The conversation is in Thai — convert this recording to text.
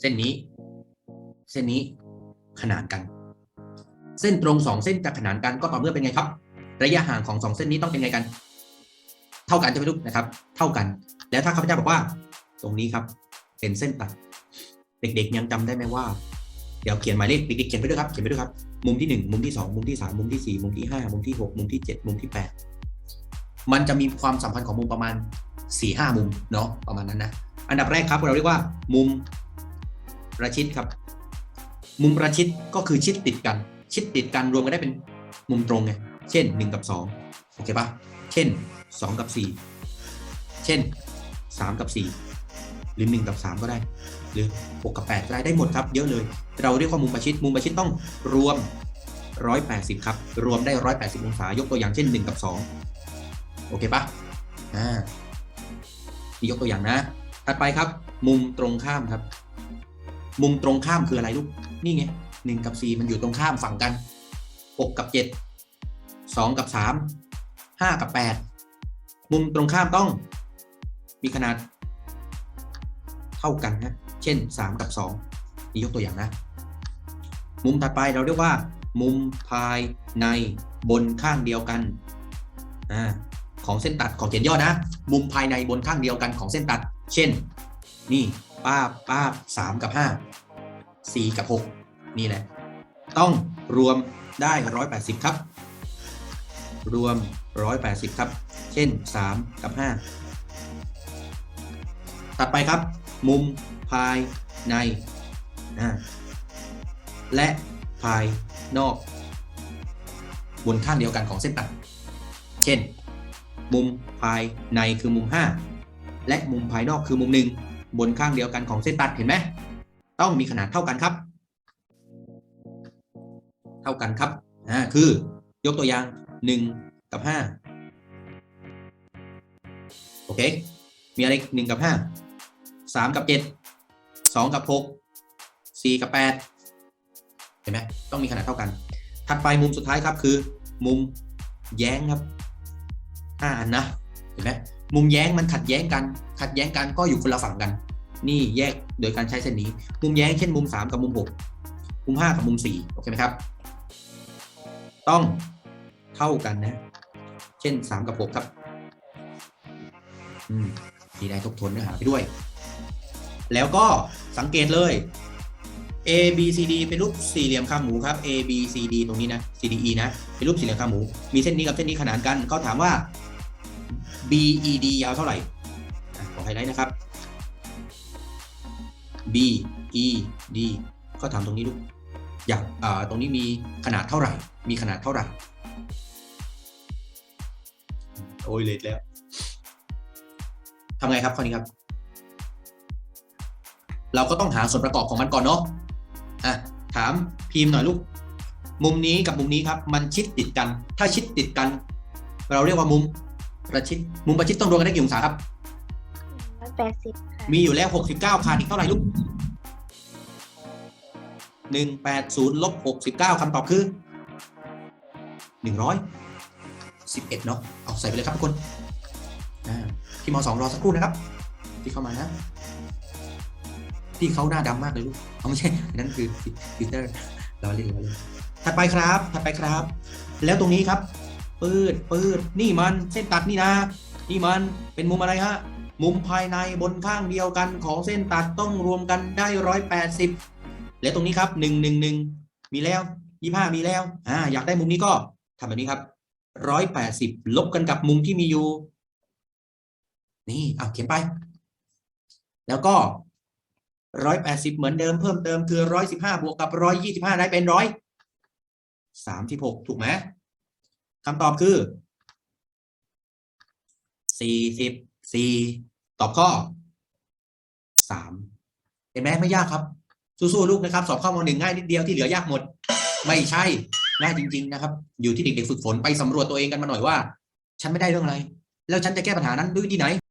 เส้นนี้ เส้นนี้ขนานกัน เส้นตรงสองเส้นจะขนานกันก็ต่อเมื่อเป็นไงครับ ระยะห่างของสองเส้นนี้ต้องเป็นไงกัน เท่ากันใช่ไหมลูกนะครับ เท่ากัน แล้วถ้าข้าพเจ้าบอกว่า ตรงนี้ครับ เป็นเส้นตัด เด็กๆยังจำได้ไหมว่า เดี๋ยวเขียนหมายเลขเด็กๆเขียนไปด้วยครับเขียนไปด้วยครับ มุมที่หนึ่งมุมที่สองมุมที่สามมุมที่สี่มุมที่ห้ามุมที่หกมุมที่เจ็ดมุมที่แปดมันจะมีความสัมพันธ์ของมุมประมาณสี่ห้ามุมเนาะประมาณนั้นนะ อันดับแรกครับเราเรียกว่ามุม ประชิดครับ มุมประชิดก็คือชิดติดกัน ชิดติดกันรวมกันได้เป็นมุมตรงไงเช่น 1 กับ 2 โอเคปะเช่น 2 กับ 4 เช่น 3 กับ 4 หรือ 1 กับ 3 ก็ได้ หรือ 6 กับ 8 ก็ได้ได้หมดครับ เยอะเลย เราเรียกว่ามุมประชิด มุมประชิดต้องรวม 180 ครับ รวมได้ 180 องศายกตัวอย่างเช่น 1 กับ 2 โอเคปะอ่านี่ยกตัวอย่างนะ ถัดไปครับ มุมตรงข้ามครับ มุมตรงข้ามคืออะไรลูก นี่ไงหนึ่งกับสี่มันอยู่ตรงข้ามฝั่งกันหกกับเจ็ดสองกับสามห้ากับแปดมุมตรงข้ามต้อง มีขนาด เท่ากันนะเช่นสามกับสองนี่ยกตัวอย่างนะ มุมถัดไปเราเรียกว่า มุมภายในบนข้างเดียวกันอของเส้นตัดของเขียนย่อนะ มุมภายในบนข้างเดียวกันของเส้นตัด เช่น นี่ ป้าบป้าบสามกับห้าสี่กับหกนี่แหละ ต้องรวมได้ร้อยแปดสิบครับ รวมร้อยแปดสิบครับ เช่นสามกับห้าตัดไปครับ มุมภายในและภายนอก บนข้างเดียวกันของเส้นตัด เช่น มุมภายในคือมุม 5 และมุมภายนอกคือมุม1 บนข้างเดียวกันของเส้นตัดเห็นไหมต้องมีขนาดเท่ากันครับ เท่ากันครับอ่าคือยกตัวอย่าง 1 กับ 5 โอเค มีอะไร1กับ 5 3 กับ 7 2 กับ 6 4 กับ 8 เห็นไหมต้องมีขนาดเท่ากัน ถัดไปมุมสุดท้ายครับคือ มุมแย้งครับห้าอันนะ เห็นไหม มุมแย้งมันขัดแย้งกัน ขัดแย้งกันก็อยู่คนละฝั่งกัน นี่แยกโดยการใช้เส้นนี้ มุมแย้งเช่นมุม 3 กับมุม 6 มุม 5 กับมุม 4 โอเคไหมครับ ต้องเท่ากันนะ เช่น 3 กับ 6 ครับ อืมดีได้ทบทวนเนื้อหาไปด้วย แล้วก็สังเกตเลย A B C D เป็นรูปสี่เหลี่ยมคางหมูครับ A B C D ตรงนี้นะ C D E นะ เป็นรูปสี่เหลี่ยมคางหมู มีเส้นนี้กับเส้นนี้ขนานกัน ก็ถามว่า B E D ยาวเท่าไหร่ขอไฮไลท์นะครับ B E D ก็ถามตรงนี้ลูกอยากตรงนี้มีขนาดเท่าไหร่ มีขนาดเท่าไหร่ โอ้ยเลทแล้วทำไงครับข้อนี้ครับ เราก็ต้องหาส่วนประกอบของมันก่อนเนาะอะถามพิมพ์หน่อยลูก มุมนี้กับมุมนี้ครับ มันชิดติดกัน ถ้าชิดติดกัน เราเรียกว่ามุม ประชิดมุมประชิดต้องรวมกันได้กี่องศาครับ ร้อยแปดสิบค่ะมีอยู่แล้ว69ขาดอีกเท่าไหร่ลูก180ลบ69คำตอบคือ111เนาะเอาใส่ไปเลยครับทุกคนอ่าพี่มสองรอสักครู่นะครับ ที่เข้ามานะพี่เขาหน้าดำมากเลยลูกเอาไม่ใช่อันนั่นคือฟิลเตอร์เราเล่นเราเล่นถัดไปครับ ถัดไปครับ แล้วตรงนี้ครับ ปืดปืดนี่มันเส้นตัดนี่นะ นี่มันเป็นมุมอะไรฮะ มุมภายในบนข้างเดียวกันของเส้นตัดต้องรวมกันได้ร้อยแปดสิบและตรงนี้ครับหนึ่งหนึ่งหนึ่งมีแล้วยี่ห้ามีแล้วอ่าอยากได้มุมนี้ก็ทำแบบนี้ครับร้อยแปดสิบลบกันกับมุมที่มีอยู่ นี่เอาเขียนไป แล้วก็ร้อยแปดสิบเหมือนเดิมเพิ่มเติมคือร้อยสิบห้าบวกกับร้อยยี่สิบห้าได้เป็นร้อยสามสิบหกถูกไหม คำตอบคือสี่สิบสี่ตอบข้อสามเห็นไหมไม่ยากครับ สู้ๆลูกนะครับ สอบข้อมหนึ่งง่ายนิดเดียวที่เหลือยากหมด ไม่ใช่ง่ายจริง ๆ นะครับ อยู่ที่เด็กๆฝึกฝนไปสำรวจตัวเองกันมาหน่อยว่า ฉันไม่ได้เรื่องอะไร แล้วฉันจะแก้ปัญหานั้นด้วยวิธีไหน